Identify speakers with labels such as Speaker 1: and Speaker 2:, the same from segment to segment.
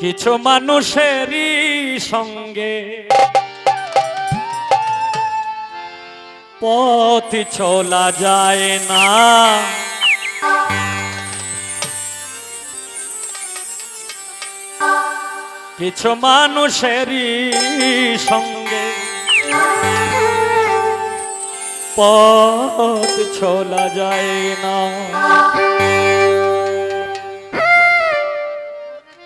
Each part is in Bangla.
Speaker 1: কিছু মানুষেরই সঙ্গে। পথ চলা যায় না। কিছু মানুষেরই সঙ্গে। পথ চলা যায় না।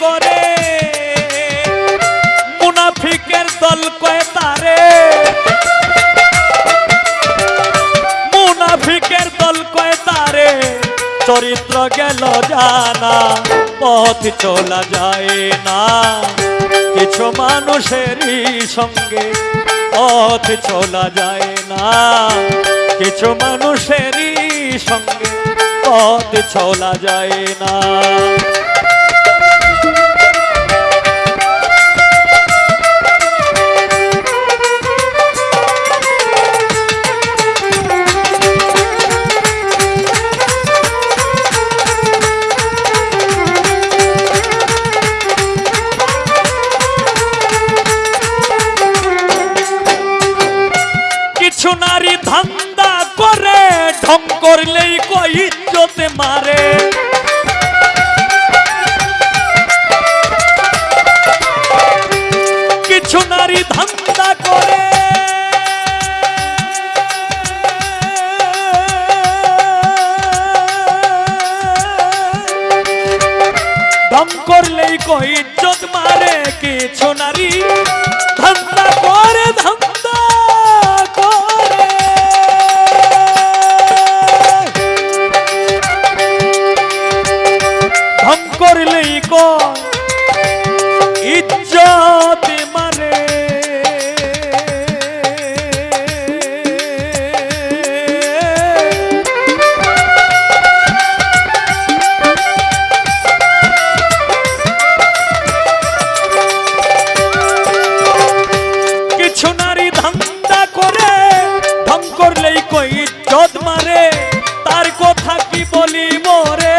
Speaker 1: করে। মুনাফিকের দল কয়ে তারে? মুনাফিকের দল কয়ে তারে? চরিত্র গেল জানা, পথ চলা যায় না। কিছু মানুষেরই সঙ্গে পথ চলা যায় না। কিছু মানুষেরই সঙ্গে পথ চলা যায় না। কিছু নারী ধান্দা করে, ঢং করলেই কই মারে। কিছু নারী ধান্দা করে, ঢং করলেই কই ইজ্জত মারে। কিছু নারী ধান্দা করে ধান্দা ইজ্জত মারে, তার কথা কি বলি মোরে?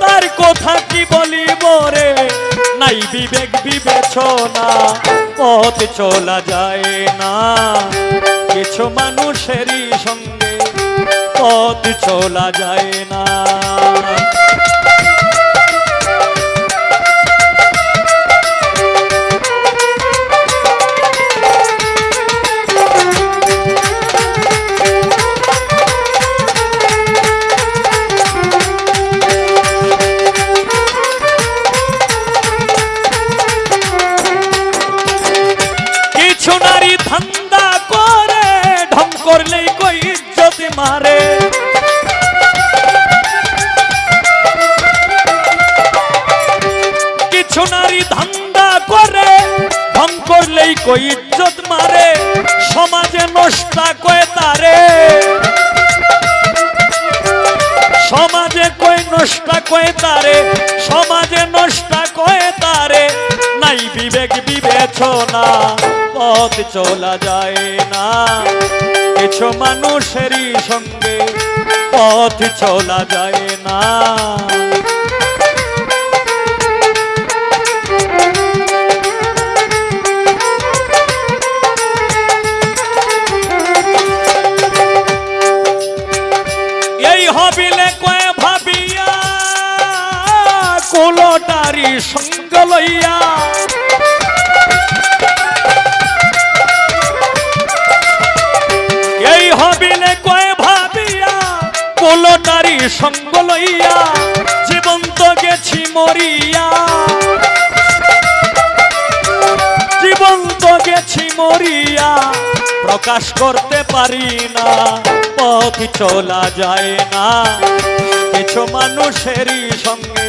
Speaker 1: তার কথা কি বলি মোরে? নাই বিবেক বিবেচনা, পথ চলা যায় না। কিছু মানুষেরই সঙ্গে পথ চলা যায় না। নারী ধান্দা করে? ঢং করলেই কই ইজ্জত মারে? সমাজে নষ্টা কয়ে তারে? সমাজে কই নষ্টা কয়ে তারে? সমাজে নষ্টা কয়ে তারে? নাই বিবেক বিবেচনা, পথ চলা যায় না। কিছু মানুষেরই সঙ্গে পথ চলা যায় না। কুলটারি সঙ্গ লইয়া। এই হবিলে কয়ে ভাবিয়া, কুলটারি সঙ্গ লইয়া, জীবন্ত গেছি মরিয়া। জীবন্ত গেছি মরিয়া, প্রকাশ করতে পারি না, পথ চলা যায় না। কিছু মানুষেরই সঙ্গে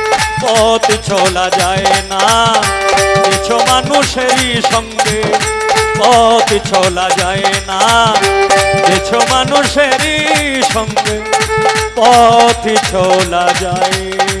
Speaker 1: পথ চলা যায় না। কিছু মানুষেরই সঙ্গে পথ চলা যায় না। কিছু মানুষেরই সঙ্গে পথ চলা যায়